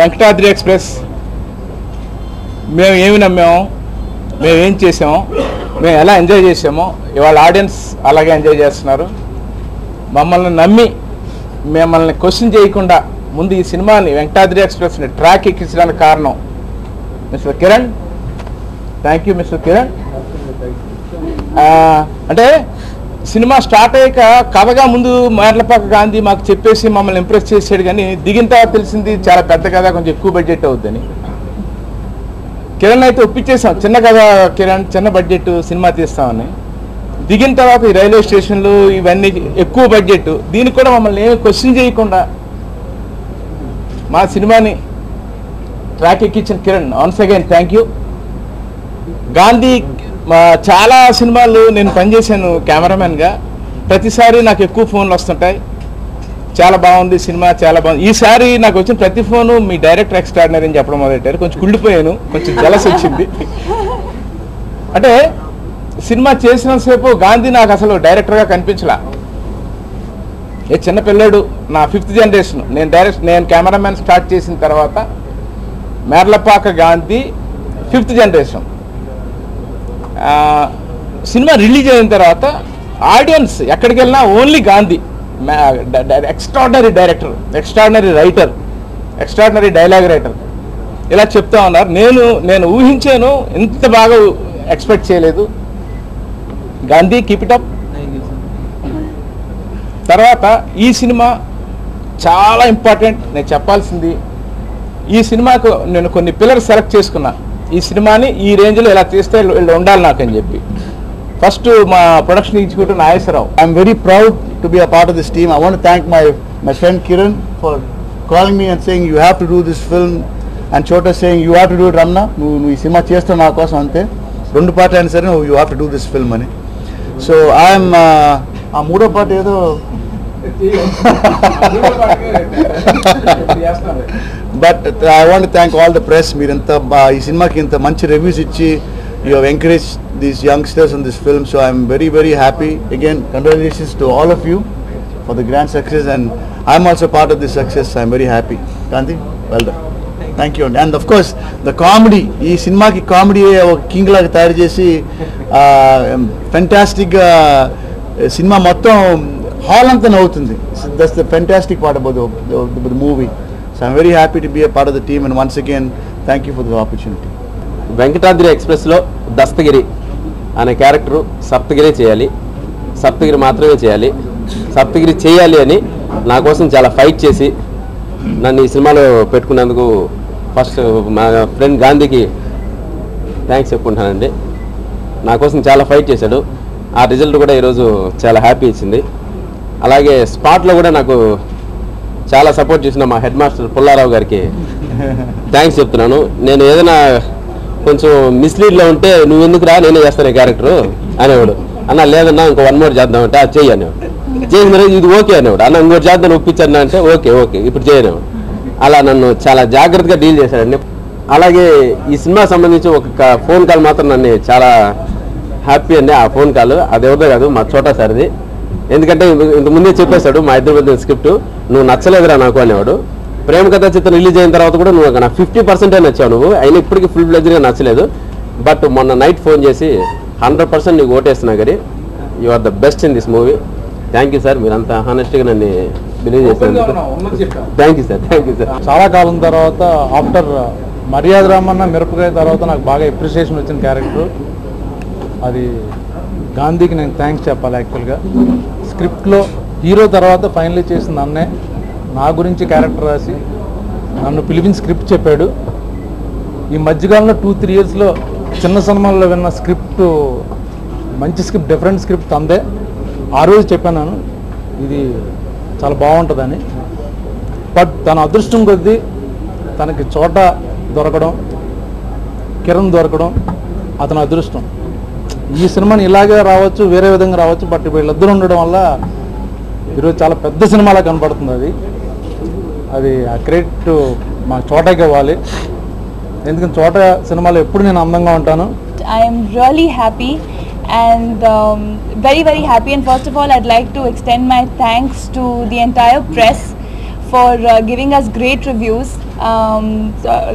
Venkatadri express. మేము ఏమి నమ్మాము మేము ఏం చేసాము మేము ఎలా ఎంజాయ్ చేసామో ఇవాళ ఆడియన్స్ అలాగే ఎంజాయ్ చేస్తున్నారు. మమ్మల్ని నమ్మి మిమ్మల్ని క్వశ్చన్ చేయకుండా ముందు ఈ సినిమాని వెంకటాద్రి ఎక్స్ప్రెస్ని ట్రాక్ ఎక్కించడానికి కారణం mister Kiran. Thank you mister Kiran. అంటే సినిమా స్టార్ట్ అయ్యాక కథగా ముందు మేర్లపాక గాంధీ మాకు చెప్పేసి మమ్మల్ని ఇంప్రెస్ చేసాడు కానీ దిగిన తర్వాత తెలిసింది చాలా పెద్ద కథ కొంచెం ఎక్కువ బడ్జెట్ అవుద్దని. కిరణ్ అయితే ఒప్పించేసాం చిన్న కథ కిరణ్ చిన్న బడ్జెట్ సినిమా తీస్తామని. దిగిన తర్వాత ఈ రైల్వే స్టేషన్లు ఇవన్నీ ఎక్కువ బడ్జెట్ దీనికి కూడా మమ్మల్ని ఏమి క్వశ్చన్ చేయకుండా మా సినిమాని track ఎక్కించిన Kiran once again thank you Gandhi మా చాలా సినిమాలు నేను పనిచేశాను కెమెరామెన్గా ప్రతిసారి నాకు ఎక్కువ ఫోన్లు వస్తుంటాయి. చాలా బాగుంది సినిమా చాలా బాగుంది. ఈసారి నాకు వచ్చిన ప్రతి ఫోను మీ డైరెక్టర్ ఎక్స్ట్రాడినరీ అని చెప్పడం మొదలెట్టారు కొంచెం కుళ్ళిపోయాను. కొంచెం జలస్ వచ్చింది. అంటే సినిమా చేసినంతసేపు గాంధీ నాకు అసలు డైరెక్టర్గా కనిపించలా. ఏ చిన్న పిల్లాడు నా ఫిఫ్త్ జనరేషన్. నేను డైరెక్ట్ నేను కెమెరామెన్ స్టార్ట్ చేసిన తర్వాత Merlapaka Gandhi fifth generation. Cinema release అయిన తర్వాత ఆడియన్స్ ఎక్కడికి వెళ్ళినా only Gandhi extraordinary director extraordinary writer extraordinary dialogue writer ఇలా చెప్తా ఉన్నారు. నేను నేను ఊహించాను ఇంత బాగా ఎక్స్పెక్ట్ చేయలేదు. గాంధీ కీప్ ఇట్ అప్ తర్వాత ఈ సినిమా చాలా ఇంపార్టెంట్ నేను చెప్పాల్సింది ఈ సినిమాకు నేను కొన్ని పిల్లలు సెలెక్ట్ చేసుకున్నా. ఈ సినిమాని ఈ రేంజ్లో ఇలా తీస్తే వీళ్ళు ఉండాలి నాకని చెప్పి. ఫస్ట్ మా production institute Nageswararao. I'm very proud to be a part of this team I want thank my my friend Kiran for calling me and saying you have to do this film and Chota saying you have to do it అమ్మ నువ్వు ఈ cinema చేస్తావు నా కోసం అంతే. రెండు party అయినా సరే you have to do this film అని. సో ఐఎమ్ ఆ మూడో పార్ట్ ఏదో but I want thank all the press మీరు ఇంత ఈ సినిమాకి ఇంత మంచి రివ్యూస్ ఇచ్చి you have encourage these youngsters in this film so I'm very very happy again congratulations to all of you for the grand success and I'm also part of this success I'm very happy Kanthi well done thank you అండి and of course the comedy ఈ సినిమాకి comedy ఒక king లాగా తయారు చేసి ఫెంటాస్టిక్గా cinema మొత్తం hall అంతా నవ్వుతుంది. That's the fantastic part about the movie so I'm very happy to be a part of the team and once again thank you for the opportunity Venkatadri ఎక్స్ప్రెస్లో దస్తగిరి అనే character Saptagiri చేయాలి. సప్తగిరి మాత్రమే చేయాలి. సప్తగిరి చేయాలి అని నా కోసం చాలా ఫైట్ చేసి నన్ను ఈ సినిమాలో పెట్టుకున్నందుకు ఫస్ట్ మా ఫ్రెండ్ గాంధీకి థ్యాంక్స్ చెప్పుకుంటానండి నా కోసం చాలా ఫైట్ చేశాడు. ఆ రిజల్ట్ కూడా ఈరోజు చాలా హ్యాపీ ఇచ్చింది. అలాగే స్పాట్లో కూడా నాకు చాలా సపోర్ట్ చేసిన మా హెడ్ మాస్టర్ పుల్లారావు గారికి. థ్యాంక్స్ చెప్తున్నాను. నేను ఏదైనా కొంచెం మిస్లీడ్లో ఉంటే నువ్వు ఎందుకు రా నేనే చేస్తాను క్యారెక్టరు అనేవాడు. అన్న లేదన్నా ఇంకో వన్ మోర్ చేద్దామంటే అది చెయ్యి అనేవాడు. చేసిన ఇది ఓకే అనేవాడు. అన్న ఇంకోటి చేద్దాం ఒప్పించన్నా అంటే ఓకే ఓకే ఇప్పుడు చేయనేవాడు అలా నన్ను చాలా జాగ్రత్తగా డీల్ చేశాడండి. అలాగే ఈ సినిమా సంబంధించి ఒక ఫోన్ కాల్ మాత్రం నన్ను చాలా హ్యాపీ అండి. ఆ ఫోన్ కాల్ అది ఎవరిదో కాదు మా చోటా సార్ది. ఎందుకంటే ఇంత- ఇంత ముందే చెప్పేశాడు మా ఇద్దరి మధ్య స్క్రిప్ట్. నువ్వు నచ్చలేదురా నాకు అనేవాడు. ప్రేమ కథ చిత్రం రిలీజ్ అయిన తర్వాత కూడా నువ్వు నాకు ఫిఫ్టీ పర్సెంటే నచ్చావు నువ్వు. అయినా ఇప్పటికీ ఫుల్ బ్లెజ్గా నచ్చలేదు. బట్ మొన్న నైట్ ఫోన్ చేసి హండ్రెడ్ పర్సెంట్ నీకు ఓటేస్తున్నా గరి you are the best in this movie thank you sir మీరంతా హానెస్ట్గా నన్ను బిలీవ్ చేసినందుకు thank you sir thank you sir చాలా కాలం తర్వాత ఆఫ్టర్ మర్యాద రామన్న మిరపకాయ తర్వాత నాకు బాగా ఎప్రిసియేషన్ వచ్చిన క్యారెక్టర్ అది గాంధీకి నేను థ్యాంక్స్ చెప్పాలి యాక్చువల్గా స్క్రిప్ట్లో హీరో తర్వాత ఫైనలీ చేసిన నన్నే నా గురించి క్యారెక్టర్ రాసి నన్ను పిలిపించి స్క్రిప్ట్ చెప్పాడు. ఈ మధ్యకాలంలో టూ త్రీ ఇయర్స్లో చిన్న సినిమాల్లో విన్న స్క్రిప్ట్ మంచి స్క్రిప్ట్ డిఫరెంట్ స్క్రిప్ట్ అందే. ఆ రోజు చెప్పాను ఇది చాలా బాగుంటుందని. బట్ తన అదృష్టం కొద్దీ తనకి చోట దొరకడం కిరణ్ దొరకడం అతని అదృష్టం. ఈ సినిమాని ఇలాగే రావచ్చు వేరే విధంగా రావచ్చు బట్ వీళ్ళిద్దరు ఉండడం వల్ల ఈరోజు చాలా పెద్ద సినిమాలా కనపడుతుంది అది. అది ఆ క్రెడిట్ మా చోటకి ఇవ్వాలి. ఎందుకంటే చోట సినిమాలో ఎప్పుడు నేను అందంగా ఉంటాను. I'm really happy and very very happy and first of all I'd like to extend my thanks to the entire press for giving us great reviews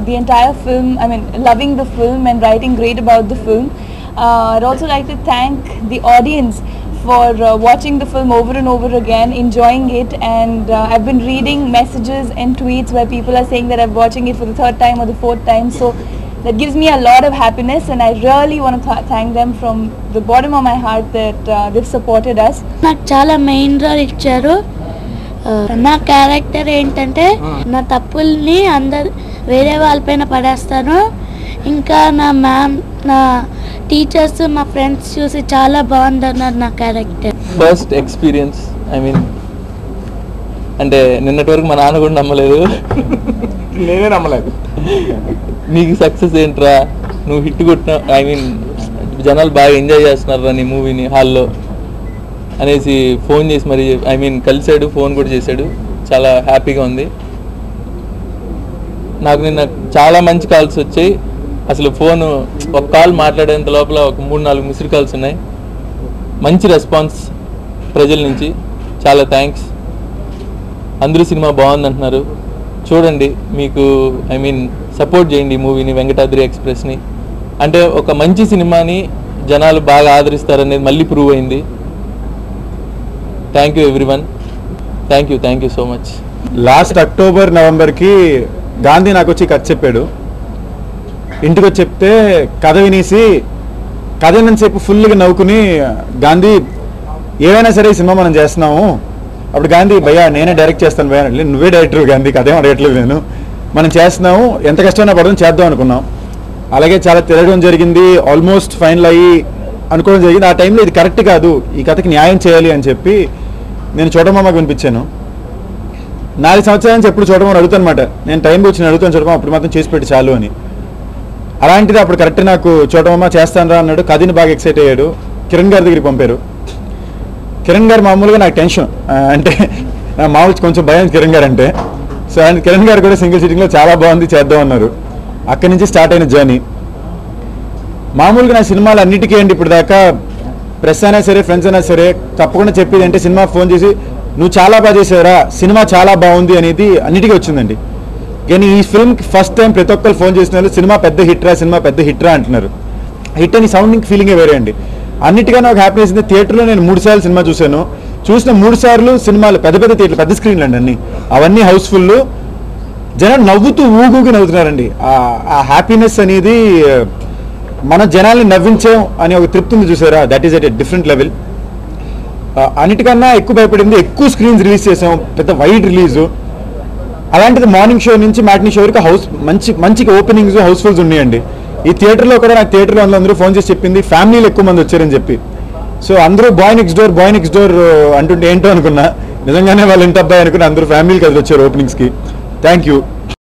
the entire film I mean loving the film and writing great about the film Uh, I'd also like to thank the audience for uh, watching the film over and over again, enjoying it, and uh, I've been reading messages and tweets where people are saying that I'm watching it for the third time or the fourth time. So that gives me a lot of happiness, and I really want to th- thank them from the bottom of my heart that uh, they've supported us. నాకు చాలా main role ఇచ్చారు నా character ఏంటంటే నా తప్పుల్ని అందరు వేరే వాళ్ళపైన పడేస్తాను ఇంకా నా మ్యామ్ నా టీచర్స్ మా ఫ్రెండ్స్ చూసి చాలా బాగుందన్నారు నా character first experience I mean అంటే నిన్నటి వరకు మా నాన్న కూడా నమ్మలేదు. నేనే నమ్మలేదు. నీకు సక్సెస్ ఏంట్రా? నువ్వు హిట్ కొట్టిన ఐ మీన్ జనాలు బాగా ఎంజాయ్ చేస్తున్నారు నీ మూవీని హాల్లో అనేసి ఫోన్ చేసి మరి ఐ మీన్ కలిశాడు ఫోన్ కూడా చేశాడు. చాలా హ్యాపీగా ఉంది. నాకు నిన్న చాలా మంచి కాల్స్ వచ్చాయి. అసలు ఫోన్ ఒక కాల్ మాట్లాడేంత లోపల ఒక మూడు నాలుగు మిస్డ్ కాల్స్ ఉన్నాయి. మంచి రెస్పాన్స్ ప్రజల నుంచి. చాలా థ్యాంక్స్. అందరూ సినిమా బాగుంది అంటున్నారు చూడండి మీకు ఐ మీన్ సపోర్ట్ చేయండి ఈ మూవీని వెంకటాద్రి ఎక్స్ప్రెస్ని. అంటే ఒక మంచి సినిమాని జనాలు బాగా ఆదరిస్తారనేది మళ్ళీ ప్రూవ్ అయింది. Thank you everyone thank you thank you so much last October నవంబర్కి Gandhi నాకు వచ్చి కట్ చెప్పాడు. ఇంటికి వచ్చి చెప్తే కథ వినేసి కథ విన్నంతసేపు ఫుల్గా నవ్వుకుని గాంధీ ఏవైనా సరే ఈ సినిమా మనం చేస్తున్నాము. అప్పుడు గాంధీ భయ్యా నేనే డైరెక్ట్ చేస్తాను భయ్యా. నువ్వే డైరెక్టర్ గాంధీ కథ అడగట్లేదు నేను. మనం చేస్తున్నాము ఎంత కష్టమైనా పడడం చేద్దాం అనుకున్నాం. అలాగే చాలా తిరగడం జరిగింది ఆల్మోస్ట్ ఫైనల్ అయ్యి అనుకోవడం జరిగింది. ఆ టైంలో ఇది కరెక్ట్ కాదు ఈ కథకి న్యాయం చేయాలి అని చెప్పి నేను చోటమామకు వినిపించాను. నాలుగు సంవత్సరాల నుంచి ఎప్పుడు చూడమని అడుగుతాను అనమాట నేను టైం వచ్చి అడుగుతాను చూడమా అప్పుడు మాత్రం చేసి పెట్టి చాలు అని. అలాంటిది అప్పుడు కరెక్ట్ నాకు చూడమమ్మా చేస్తాను రా అన్నాడు. కథని బాగా ఎక్సైట్ అయ్యాడు. కిరణ్ గారి దగ్గరికి పంపారు. కిరణ్ గారు మామూలుగా నాకు టెన్షన్ అంటే మామూలు కొంచెం భయం కిరణ్ గారు అంటే. సో ఆయన కిరణ్ గారు కూడా సింగిల్ సిట్టింగ్లో చాలా బాగుంది చేద్దాం అన్నారు. అక్కడి నుంచి స్టార్ట్ అయిన జర్నీ మామూలుగా నా సినిమాలు అన్నిటికీ అండి ఇప్పుడు దాకా ప్రెస్ అయినా సరే ఫ్రెండ్స్ అయినా సరే తప్పకుండా చెప్పేది అంటే సినిమా ఫోన్ చేసి నువ్వు చాలా బాగా చేసావురా సినిమా చాలా బాగుంది అనేది అన్నిటికీ వచ్చిందండి. కానీ ఈ ఫిల్మ్కి ఫస్ట్ టైం ప్రతి ఒక్కరు ఫోన్ చేసిన వాళ్ళు సినిమా పెద్ద హిట్రా సినిమా పెద్ద హిట్రా అంటున్నారు. హిట్ అని సౌండింగ్ ఫీలింగే వేరే అండి. అన్నిటికన్నా ఒక హ్యాపీనెస్ ఉంది థియేటర్లో నేను మూడు సార్లు సినిమా చూశాను. చూసిన మూడు సార్లు సినిమాలు పెద్ద పెద్ద థియేటర్లు పెద్ద స్క్రీన్లు అండి అన్ని. అవన్నీ హౌస్ఫుల్ జనం నవ్వుతూ ఊగూగి నవ్వుతున్నారండి. ఆ- ఆ హ్యాపీనెస్ అనేది మన జనాల్ని నవ్వించాం అని ఒక తృప్తి ఉంది చూసారా? That is at a different level అన్నిటికన్నా ఎక్కువ భయపడింది ఎక్కువ స్క్రీన్స్ రిలీజ్ చేసాం పెద్ద వైడ్ రిలీజు అలాంటిది మార్నింగ్ షో నుంచి మ్యాట్నీ షో వరకు హౌస్ మంచి మంచి ఓపెనింగ్స్ హౌస్ఫుల్స్ ఉన్నాయండి. ఈ థియేటర్లో కూడా నాకు థియేటర్లో అందరూ ఫోన్ చేసి చెప్పింది ఫ్యామిలీలు ఎక్కువ మంది వచ్చారని చెప్పి. సో అందరూ boy next door boy next door అంటుంటే ఏంటో అనుకున్నా. నిజంగానే వాళ్ళ ఇంటి అబ్బాయి అనుకుని అందరూ ఫ్యామిలీ అది వచ్చారు ఓపెనింగ్స్కి థ్యాంక్ యూ